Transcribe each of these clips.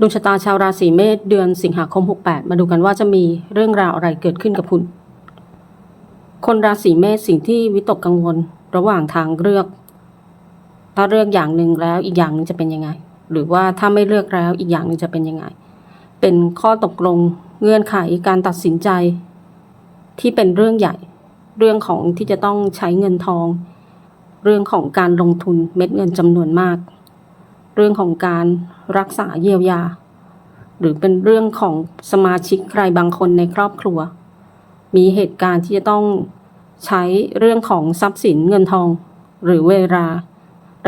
ดวงชะตาชาวราศีเมษเดือนสิงหาคม 68 มาดูกันว่าจะมีเรื่องราวอะไรเกิดขึ้นกับคุณ คนราศีเมษสิ่งที่วิตกกังวลระหว่างทางเลือก ถ้าเลือกอย่างหนึ่งแล้วอีกอย่างหนึ่งจะเป็นยังไง หรือว่าถ้าไม่เลือกแล้วอีกอย่างหนึ่งจะเป็นยังไง เป็นข้อตกลงเงื่อนไขการตัดสินใจ ที่เป็นเรื่องใหญ่ เรื่องของที่จะต้องใช้เงินทอง เรื่องของการลงทุนเม็ดเงินจำนวนมาก เรื่องของการรักษาเยียวยา หรือเป็นเรื่องของสมาชิกใครบางคนในครอบครัว มีเหตุการณ์ที่จะต้องใช้เรื่องของทรัพย์สินเงินทอง หรือเวลา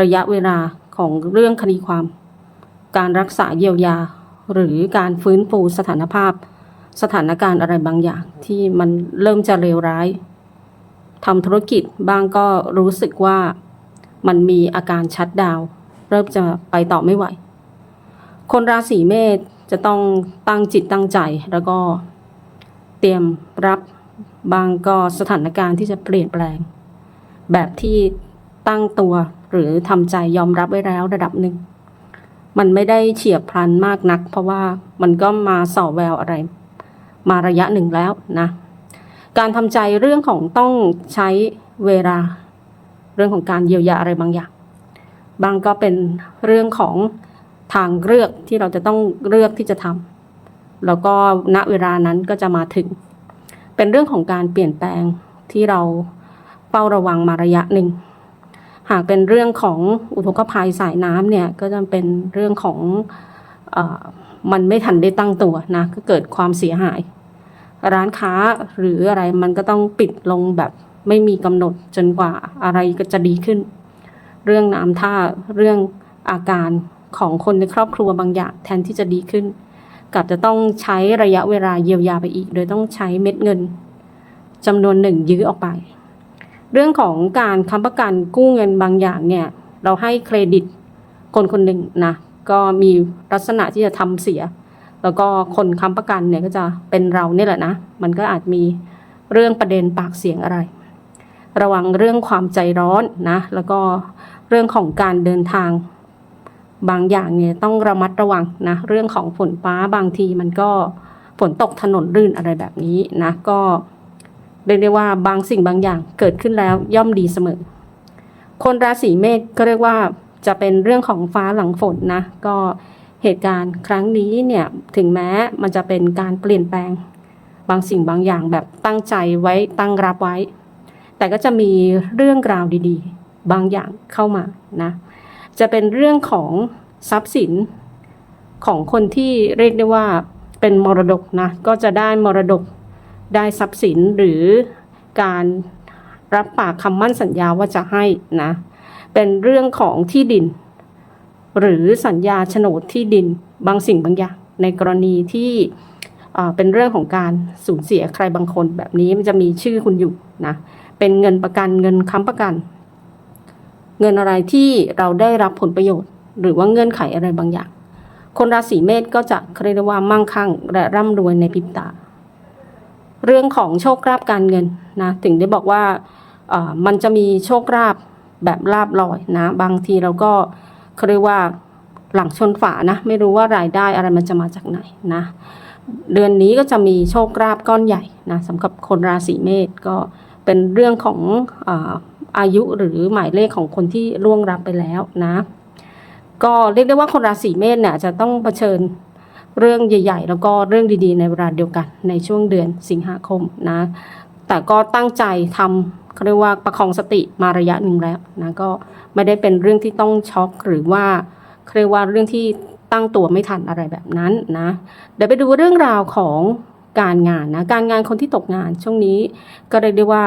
ระยะเวลาของเรื่องคดีความ การรักษาเยียวยา หรือการฟื้นฟูสถานภาพ สถานการณ์อะไรบางอย่างที่มันเริ่มจะเลวร้ายทำธุรกิจบ้างก็รู้สึกว่ามันมีอาการชัดดาวน์ เริ่มจะไปต่อไม่ไหว คนราศีเมษจะต้องตั้งจิตตั้งใจ แล้วก็เตรียมรับบางก็สถานการณ์ที่จะเปลี่ยนแปลง แบบที่ตั้งตัวหรือทำใจยอมรับไว้แล้วระดับหนึ่ง มันไม่ได้เฉียบพลันมากนัก เพราะว่ามันก็มาส่อแววอะไร มาระยะหนึ่งแล้วนะ การทำใจเรื่องของต้องใช้เวลา เรื่องของการเยียวยาอะไรบางอย่าง บางก็เป็นเรื่องของทางเลือกที่เราจะต้องเลือกที่จะทำแล้วก็ณเวลานั้นก็จะมาถึง เป็นเรื่องของการเปลี่ยนแปลงที่เราเฝ้าระวังมาระยะหนึ่ง หากเป็นเรื่องของอุทกภัยสายน้ำเนี่ยก็จะเป็นเรื่องของอมันไม่ทันได้ตั้งตัวนะก็เกิดความเสียหาย ร้านค้าหรืออะไรมันก็ต้องปิดลงแบบไม่มีกำหนดจนกว่าอะไรก็จะดีขึ้น เรื่องน้ำท่าเรื่องอาการของคนในครอบครัวบางอย่างแทนที่จะดีขึ้นกลับจะต้องใช้ระยะเวลาเยียวยาไปอีก โดยต้องใช้เม็ดเงินจำนวนหนึ่งยื้อออกไป เรื่องของการค้ำประกันกู้เงินบางอย่างเนี่ย เราให้เครดิตคนคนหนึ่งนะก็มีลักษณะที่จะทำเสีย แล้วก็คนค้ำประกันเนี่ยก็จะเป็นเราเนี่ยแหละนะ มันก็อาจมีเรื่องประเด็นปากเสียงอะไร ระวังเรื่องความใจร้อนนะ แล้วก็ เรื่องของการเดินทาง บางอย่างเนี่ยต้องระมัดระวังนะเรื่องของฝนฟ้าบางทีมันก็ฝนตกถนนลื่นอะไรแบบนี้นะก็เรียกได้ว่าบางสิ่งบางอย่างเกิดขึ้นแล้วย่อมดีเสมอ คนราศีเมษก็เรียกว่าจะเป็นเรื่องของฟ้าหลังฝนนะก็เหตุการณ์ครั้งนี้เนี่ยถึงแม้มันจะเป็นการเปลี่ยนแปลงบางสิ่งบางอย่างแบบตั้งใจไว้ตั้งรับไว้ แต่ก็จะมีเรื่องราวดีๆ บางอย่างเข้ามานะจะเป็นเรื่องของทรัพย์สินของคนที่เรียกได้ว่าเป็นมรดกนะก็จะได้มรดกได้ทรัพย์สินหรือการรับปากคำมั่นสัญญาว่าจะให้นะเป็นเรื่องของที่ดิน หรือสัญญาโฉนดที่ดินบางสิ่งบางอย่าง ในกรณีที่เป็นเรื่องของการสูญเสียใครบางคนแบบนี้มันจะมีชื่อคุณอยู่นะเป็นเงินประกันเงินค้ำประกัน เงินอะไรที่เราได้รับผลประโยชน์ หรือว่าเงื่อนไขอะไรบางอย่าง คนราศีเมษก็จะเรียกว่ามั่งคั่ง และร่ำรวยในพริบตา เรื่องของโชคลาภการเงินนะถึงได้บอกว่ามันจะมีโชคลาภแบบลาบลอยนะ บางทีเราก็เขาเรียกว่าหลังชนฝานะ ไม่รู้ว่ารายได้อะไรมันจะมาจากไหนนะ เดือนนี้ก็จะมีโชคลาภก้อนใหญ่นะสำหรับคนราศีเมษก็เป็นเรื่องของอ อายุหรือหมายเลขของคนที่ล่วงรับไปแล้วนะ ก็เรียกได้ว่าคนราศีเมษเนี่ยจะต้องเผชิญเรื่องใหญ่ ๆ แล้วก็เรื่องดีๆ ในเวลาเดียวกันในช่วงเดือนสิงหาคมนะ แต่ก็ตั้งใจทำเขาเรียกว่าประคองสติมาระยะหนึ่งแล้วนะก็ไม่ได้เป็นเรื่องที่ต้องช็อกหรือว่าเขาเรียกว่าเรื่องที่ตั้งตัวไม่ทันอะไรแบบนั้นนะ เดี๋ยวไปดูเรื่องราวของ การงานนะการงานคนที่ตกงานช่วงนี้ก็เรียกได้ว่า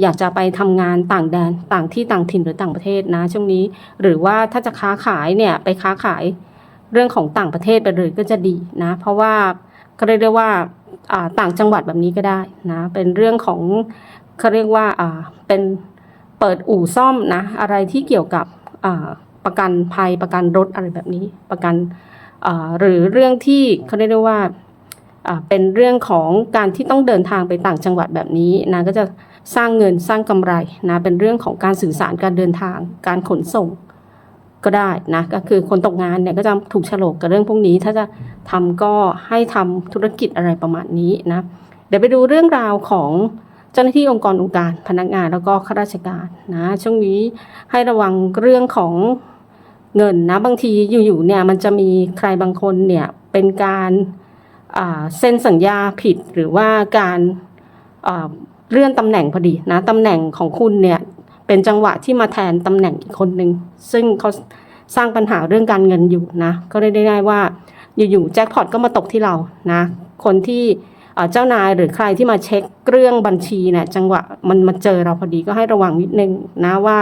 อยากจะไปทำงานต่างแดนต่างที่ต่างถิ่นหรือต่างประเทศนะช่วงนี้ หรือว่าถ้าจะค้าขายเนี่ยไปค้าขายเรื่องของต่างประเทศไปเลยก็จะดีนะ เพราะว่าก็เรียกได้ว่าต่างจังหวัดแบบนี้ก็ได้นะเป็นเรื่องของเขาเรียกว่าเป็นเปิดอู่ซ่อมนะอะไรที่เกี่ยวกับประกันภัยประกันรถอะไรแบบนี้ประกันหรือเรื่องที่เขาเรียกได้ว่า เป็นเรื่องของการที่ต้องเดินทางไปต่างจังหวัดแบบนี้นะก็จะสร้างเงินสร้างกำไรนะเป็นเรื่องของการสื่อสารการเดินทาง การขนส่งก็ได้นะก็คือคนตกงานเนี่ยก็จะถูกฉลกกับเรื่องพวกนี้ ถ้าจะทำก็ให้ทำธุรกิจอะไรประมาณนี้นะเดี๋ยวไปดูเรื่องราวของเจ้าหน้าที่องค์กรองค์การพนักงานแล้วก็ข้าราชการนะช่วงนี้ให้ระวังเรื่องของเงินนะบางทีอยู่ๆเนี่ยมันจะมีใครบางคนเนี่ยเป็นการ เซ็นสัญญาผิดหรือว่าการเลื่อนตำแหน่งพอดีนะตำแหน่งของคุณเนี่ยเป็นจังหวะที่มาแทนตำแหน่งอีกคนหนึ่งซึ่งเขาสร้างปัญหาเรื่องการเงินอยู่นะก็ได้ได้ว่าอยู่ๆแจ็คพอตก็มาตกที่เรานะคนที่เอ่อเจ้านายหรือใครที่มาเช็คเรื่องบัญชีเนี่ยจังหวะมันมาเจอเราพอดีก็ให้ระวังนิดนึงนะว่า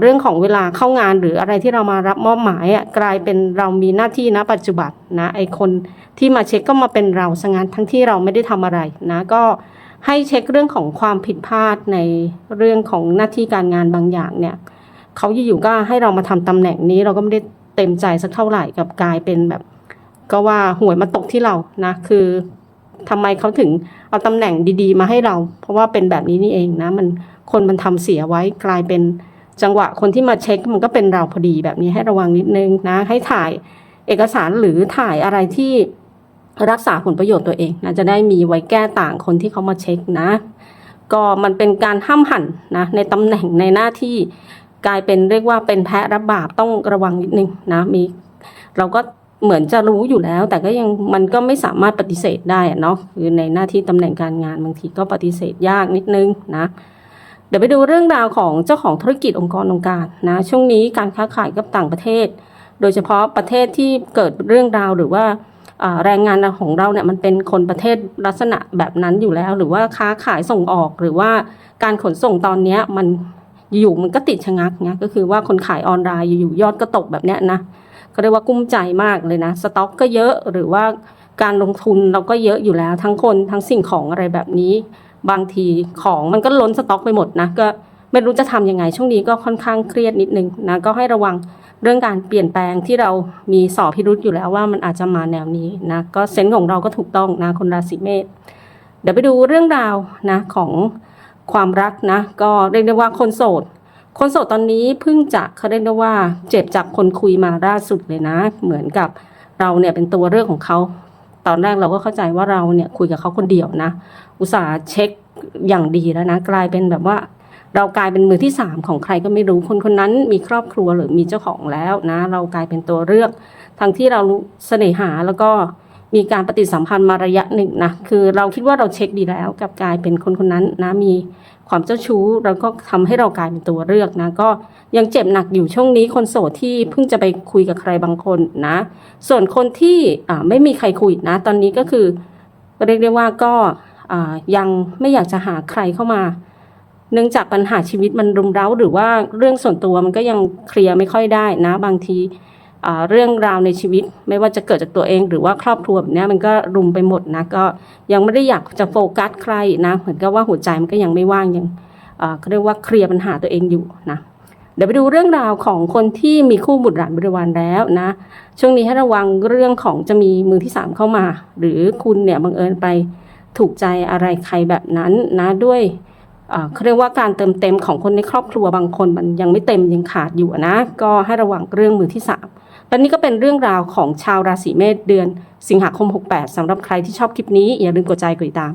เรื่องของเวลาเข้างานหรืออะไรที่เรามารับมอบหมายอะกลายเป็นเรามีหน้าที่ณปัจจุบันนะไอคนที่มาเช็คก็มาเป็นเราซะงั้นทั้งที่เราไม่ได้ทำอะไรนะก็ให้เช็คเรื่องของความผิดพลาดในเรื่องของหน้าที่การงานบางอย่างเนี่ยเขาอยู่ๆก็ให้เรามาทำตำแหน่งนี้เราก็ไม่ได้เต็มใจสักเท่าไหร่กับกลายเป็นแบบ ก็ว่าหวยมาตกที่เรานะ คือทำไมเขาถึงเอาตำแหน่งดี ๆ มาให้เรา เพราะว่าเป็นแบบนี้นี่เองนะ มันคนมันทำเสียไว้กลายเป็น จังหวะคนที่มาเช็คมันก็เป็นเราพอดีแบบนี้ให้ระวังนิดนึงนะ ให้ถ่ายเอกสารหรือถ่ายอะไรที่รักษาผลประโยชน์ตัวเองนะจะได้มีไว้แก้ต่างคนที่เขามาเช็คนะ ก็มันเป็นการห้ามหันนะในตำแหน่งในหน้าที่กลายเป็นเรียกว่าเป็นแพะรับบาปต้องระวังนิดนึงนะมีเราก็เหมือนจะรู้อยู่แล้ว แต่ก็ยังมันก็ไม่สามารถปฏิเสธได้เนาะคือในหน้าที่ตำแหน่งการงานบางทีก็ปฏิเสธยากนิดนึงนะ ดี๋ยวไปดูเรื่องราวของเจ้าของธุรกิจองค์กรองค์การนะช่วงนี้การค้าขายกับต่างประเทศ โดยเฉพาะประเทศที่เกิดเรื่องราวหรือว่าแรงงานของเราเนี่ยมันเป็นคนประเทศลักษณะแบบนั้นอยู่แล้ว หรือว่าค้าขายส่งออกหรือว่าการขนส่งตอนนี้มันอยู่มันก็ติดชะงักเนี้ยก็คือว่าคนขายออนไลน์อยู่ๆยอดก็ตกแบบเนี้ยนะก็เรียกว่ากุ้มใจมากเลยนะสต็อกก็เยอะหรือว่าการลงทุนเราก็เยอะอยู่แล้วทั้งคนทั้งสิ่งของอะไรแบบนี้ บางทีของมันก็ล้นสต็อกไปหมดนะก็ไม่รู้จะทำยังไงช่วงนี้ก็ค่อนข้างเครียดนิดนึงนะก็ให้ระวังเรื่องการเปลี่ยนแปลงที่เรามีสอบพิรุษอยู่แล้วว่ามันอาจจะมาแนวนี้นะก็เซนส์ของเราก็ถูกต้องนะคนราศีเมษเดี๋ยวไปดูเรื่องราวนะของความรักนะก็เรียกได้ว่าคนโสด คนโสดตอนนี้เพิ่งจะเขาเรียกได้ว่าเจ็บจากคนคุยมาล่าสุดเลยนะ เหมือนกับเราเนี่ยเป็นตัวเรื่องของเขา ตอนแรกเราก็เข้าใจว่าเราเนี่ยคุยกับเขาคนเดียวนะ อุตส่าห์เช็คอย่างดีแล้วนะ กลายเป็นแบบว่า เรากลายเป็นมือที่สามของใครก็ไม่รู้คนคนนั้นมีครอบครัวหรือมีเจ้าของแล้วนะ เรากลายเป็นตัวเลือกทั้งที่เรารู้เสน่หาแล้วก็มีการปฏิสัมพันธ์มาระยะหนึ่งนะคือเราคิดว่าเราเช็คดีแล้วกับกลายเป็นคนคนนั้นนะมี ความเจ้าชู้แล้วก็ทำให้เรากลายเป็นตัวเลือกนะก็ยังเจ็บหนักอยู่ช่วงนี้คนโสดที่เพิ่งจะไปคุยกับใครบางคนนะ ส่วนคนที่ไม่มีใครคุยนะ ตอนนี้ก็คือเรียกได้ว่าก็ยังไม่อยากจะหาใครเข้ามา เนื่องจากปัญหาชีวิตมันรุมเร้า หรือว่าเรื่องส่วนตัวมันก็ยังเคลียร์ไม่ค่อยได้นะ บางที เรื่องราวในชีวิต ไม่ว่าจะเกิดจากตัวเอง หรือว่าครอบครัวแบบเนี้ยมันก็รุมไปหมดนะก็ยังไม่ได้อยากจะโฟกัสใครนะเหมือนกับว่าหัวใจมันก็ยังไม่ว่างยังเขาเรียกว่าเคลียร์ปัญหาตัวเองอยู่นะเดี๋ยวไปดูเรื่องราวของคนที่มีคู่บุตรหลานบริวารแล้วนะช่วงนี้ให้ระวังเรื่องของจะมีมือที่สามเข้ามา หรือคุณเนี่ยบังเอิญไปถูกใจอะไรใครแบบนั้นนะด้วยเขาเรียกว่าการเติมเต็มของคนในครอบครัวบางคนมันยังไม่เต็มยังขาดอยู่นะ ก็ให้ระวังเรื่องมือที่สาม และนี่ก็เป็นเรื่องราวของชาวราศีเมษเดือนสิงหาคม 68 สำหรับใครที่ชอบคลิปนี้อย่าลืมกดใจกดติดตาม